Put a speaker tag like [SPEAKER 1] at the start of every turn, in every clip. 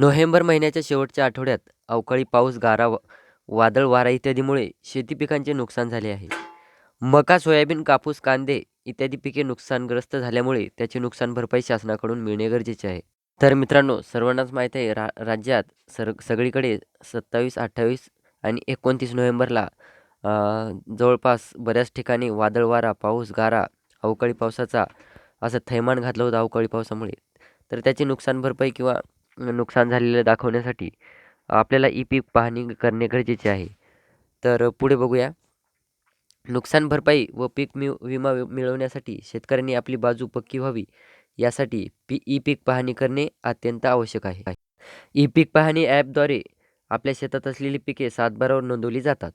[SPEAKER 1] November महिन्याच्या शेवटच्या आठवड्यात अवकाळी पाऊस, गारा, वादळ वारा इत्यादीमुळे शेती पिकांचे नुकसान झाले आहे. मका, सोयाबीन, कापूस, कांदे इत्यादी पिके नुकसानग्रस्त झाल्यामुळे त्याची नुकसान भरपाई शासनाकडून मिळणे गरजेचे आहे. तर मित्रांनो सर्वांनाच माहीत आहे रा राज्यात सर सगळीकडे सत्तावीस, अठ्ठावीस आणि एकोणतीस नोव्हेंबरला जवळपास बऱ्याच ठिकाणी वादळ वारा, पाऊस, गारा, अवकाळी पावसाचा असं थैमान घातलं होतं अवकाळी पावसामुळे. तर त्याची नुकसान भरपाई किंवा नुकसान झालेलं दाखवण्यासाठी आपल्याला ई पीक पाहणी करणे गरजेचे आहे. तर पुढे बघूया. नुकसान भरपाई व पीक मि विमा मिळवण्यासाठी शेतकऱ्यांनी आपली बाजू पक्की व्हावी यासाठी पी ई पीक पाहणी करणे अत्यंत आवश्यक आहे. ई पीक पाहणी ॲपद्वारे आपल्या शेतात असलेली पिके सातबारावर नोंदवली जातात.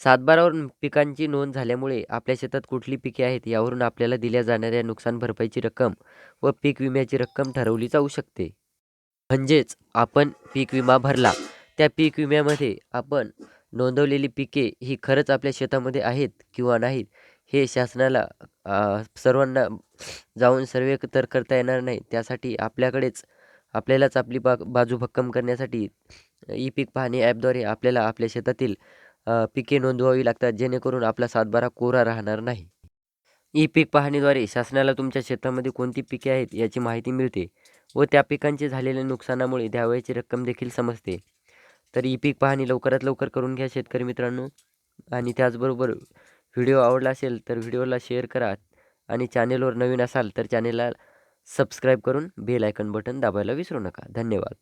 [SPEAKER 1] सातबारावर पिकांची नोंद झाल्यामुळे आपल्या शेतात कुठली पिके आहेत यावरून आपल्याला दिल्या जाणाऱ्या नुकसान भरपाईची रक्कम व पीक विम्याची रक्कम ठरवली जाऊ शकते. म्हणजेच आपण पीक विमा भरला, त्या पीक विम्यामध्ये आपण नोंदवलेली पिके ही खरंच आपल्या शेतामध्ये आहेत किंवा नाहीत हे शासनाला सर्वांना जाऊन सर्वे तर करता येणार नाही. त्यासाठी आपल्याकडेच आपल्यालाच आपली बा बाजू भक्कम करण्यासाठी ई पीक पाहणी ॲपद्वारे आपल्याला आपल्या शेतातील पिके नोंदवावी लागतात जेणेकरून आपला सातबारा कोरा राहणार नाही. ई पीक पाहणीद्वारे शासनाला तुमच्या शेतामध्ये कोणती पिके आहेत याची माहिती मिळते व त्या पिकांचे झालेल्या नुकसानामुळे द्यावयाची रक्कम देखील समजते. तर ई पीक पाहणी लवकरात लवकर करून घ्या शेतकरी मित्रांनो आणि त्याचबरोबर व्हिडिओ आवडला असेल तर व्हिडिओला शेअर करा आणि चॅनेलवर नवीन असाल तर चॅनेलला सबस्क्राईब करून बेल आयकन बटन दाबायला विसरू नका. धन्यवाद.